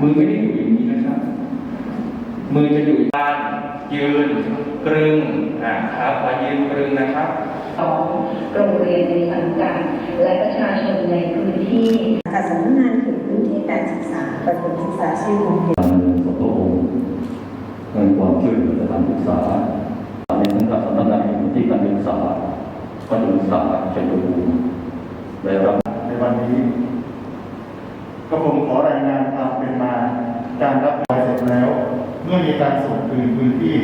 มือไม่ได้อยู่อย่างนี้นะครับ มือจะอยู่ด้านยืนกรึงอ่าครับมายืนกรึงนะครับของโรงเรียนในสังกัดและประชาชนในพื้นที่ค่ะสำนักงานเขตพื้นที่การศึกษาประถมศึกษาชื่อโรงเรียนการเงินของพระองค์เงินความช่วยเหลือสถานศึกษาในสังกัดสำนักงานพื้นที่การศึกษาประถมศึกษาชัยภูมิได้รับในวันนี้ก็ผมขอรายงานความเป็นมา การรับรายเสร็จแล้ว เมื่อมีการส่งคืนพื้นที่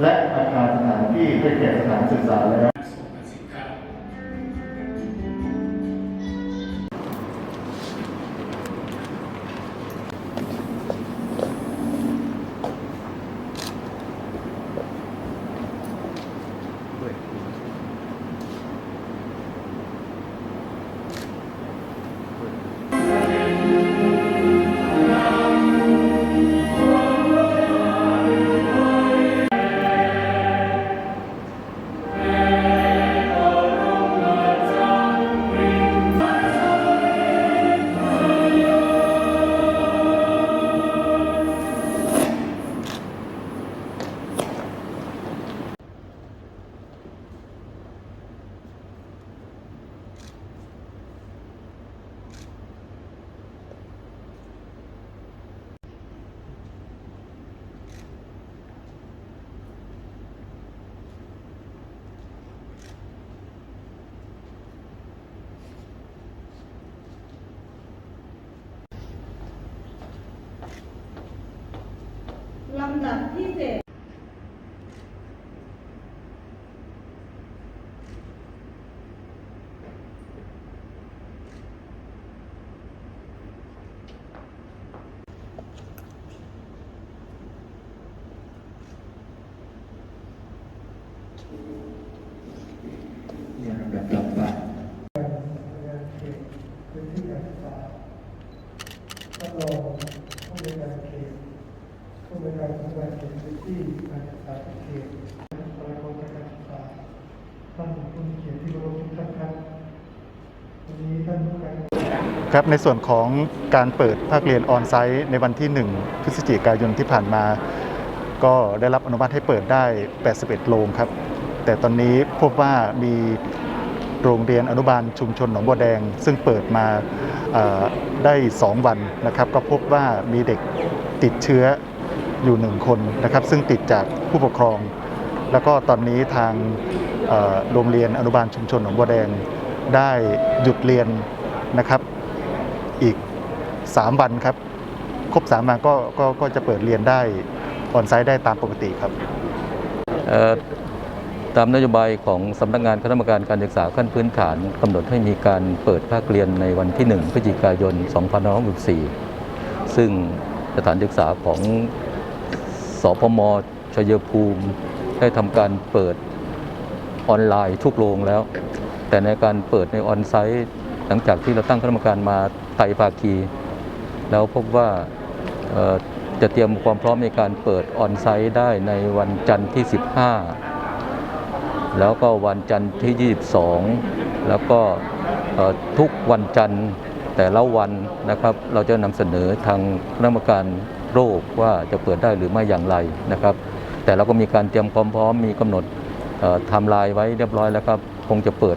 และอาคารสถานที่ให้แก่สถานศึกษาแล้วำดับที่เจ็ด แบบกลับบ้าน พื้นที่การศึกษาท่านรองผู้บริการเขต ผู้บริการสำนักงานเขตพื้นที่การศึกษาทุกเขตสมาคมการศึกษาท่านผู้มีเกียรติที่เคารพทุกท่านครับวันนี้ท่านผู้การครับในส่วนของการเปิดภาคเรียนออนไซต์ในวันที่ 1 พฤศจิกายนที่ผ่านมา ก็ได้รับอนุมัติให้เปิดได้ 81 โรงครับ แต่ตอนนี้พบว่ามีโรงเรียนอนุบาลชุมชนหนองบัวแดง ซึ่งเปิดมาได้ 2 วันนะครับ ก็พบว่ามีเด็กติดเชื้อ อยู่หนึ่งคนนะครับ ซึ่งติดจากผู้ปกครอง แล้วก็ตอนนี้ทางโรงเรียนอนุบาลชุมชนหนองบัวแดงได้หยุดเรียนนะครับอีก 3 วันครับ ครบ 3 วันก็ก็ก็จะเปิดเรียนได้ออนไซต์ได้ตามปกติครับตามนโยบายของสำนักงานคณะกรรมการการศึกษาขั้นพื้นฐานกำหนดให้มีการเปิดภาคเรียนในวันที่ 1 พฤศจิกายน 2564 ซึ่งสถานศึกษาของ สพมชัยภูมิ ได้ทำการเปิดออนไลน์ทุกโรงแล้ว แต่ในการเปิดในออนไซต์หลังจากที่เราตั้งคณะกรรมการมาไต่ภาคี แล้วพบว่าจะเตรียมความพร้อมในการเปิดออนไซต์ได้ในวันจันทร์ที่ 15 แล้วก็วันจันทร์ที่ 22 แล้วก็ทุกวันจันทร์แต่ละวันนะครับ เราจะนำเสนอทางคณะกรรมการ โรคว่าจะเปิดได้หรือไม่อย่างไรนะครับ แต่เราก็มีการเตรียมความพร้อมมีกำหนดทำลายไว้เรียบร้อยแล้วครับ คงจะเปิด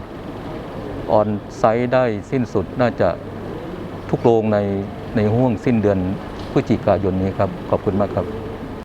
ออนไซต์ได้สิ้นสุดน่าจะทุกโรงในในห่วงสิ้นเดือนพฤศจิกายนนี้ครับ ขอบคุณมากครับ